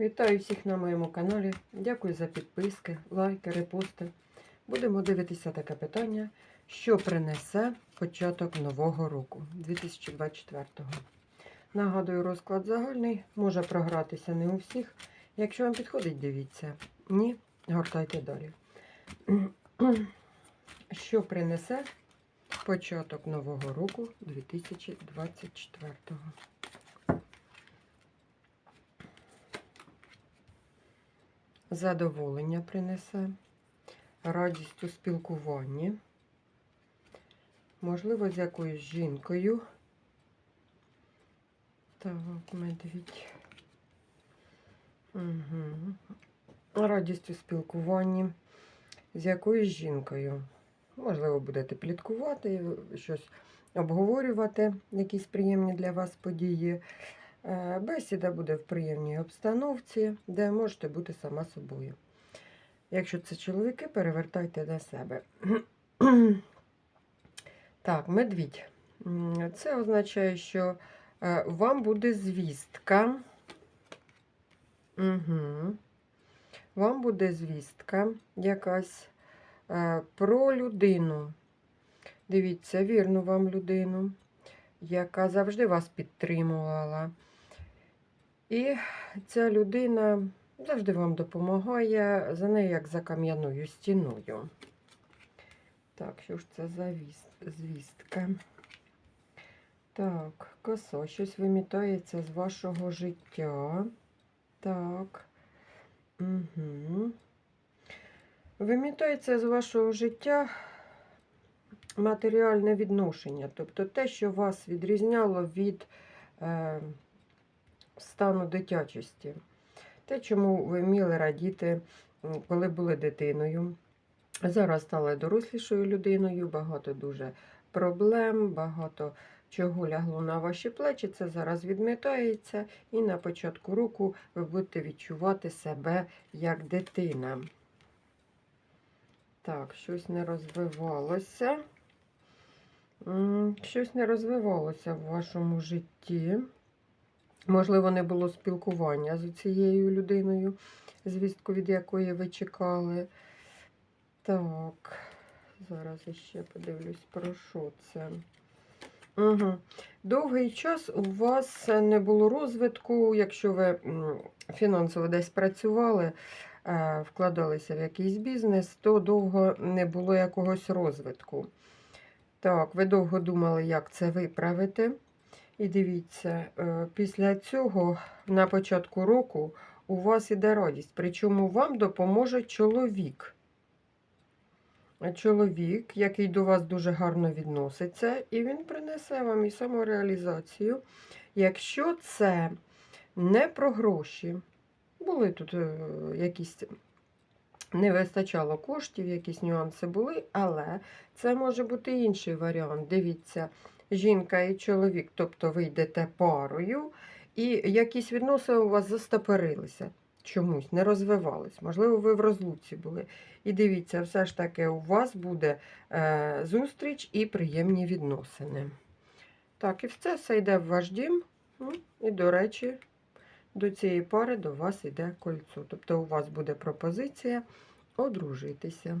Вітаю всіх на моєму каналі. Дякую за підписки, лайки, репости. Будемо дивитися таке питання, що принесе початок нового року 2024-го. Нагадую, розклад загальний, може програтися не у всіх. Якщо вам підходить, дивіться. Ні, гортайте далі. Що принесе початок нового року 2024-го? Задоволення принесе, радість у спілкуванні, можливо, з якоюсь жінкою. Так, медвідь. Угу. Радість у спілкуванні з якоюсь жінкою. Можливо, будете пліткувати, щось обговорювати, якісь приємні для вас події. Е, Бесіда буде в приємній обстановці, де можете бути сама собою. Якщо це чоловіки, перевертайте на себе. Так, медвідь. Це означає, що е, вам буде звістка. Угу. Вам буде звістка якась е, про людину. Дивіться, вірну вам людину, яка завжди вас підтримувала. І ця людина завжди вам допомагає, за нею як за кам'яною стіною. Так, що ж це за звістка? Так, коса, щось вимітається з вашого життя. Так. Угу. Вимітається з вашого життя матеріальне відношення, тобто те, що вас відрізняло від е, стану дитячості. Те, чому ви вміли радіти, коли були дитиною. Зараз стали дорослішою людиною, багато дуже проблем, багато чого лягло на ваші плечі. Це зараз відмітається, і на початку року ви будете відчувати себе як дитина. Так, щось не розвивалося. Щось не розвивалося в вашому житті. Можливо, не було спілкування з цією людиною, звістку від якої ви чекали. Так, зараз ще подивлюсь, про що це. Угу. Довгий час у вас не було розвитку, якщо ви фінансово десь працювали, е, вкладалися в якийсь бізнес, то довго не було якогось розвитку. Так, ви довго думали, як це виправити. І дивіться, е, після цього на початку року у вас іде радість, причому вам допоможе чоловік. Чоловік, який до вас дуже гарно відноситься, і він принесе вам і самореалізацію. Якщо це не про гроші, були тут е, якісь не вистачало коштів, якісь нюанси були, але це може бути інший варіант. Дивіться, жінка і чоловік, тобто ви йдете парою, і якісь відносини у вас застопорилися. Чомусь не розвивались. Можливо, ви в розлуці були. І дивіться, все ж таки у вас буде е, зустріч і приємні відносини. Так, і це все йде в ваш дім. Ну, І, до речі, до цієї пари до вас йде кольцо. Тобто у вас буде пропозиція одружитися.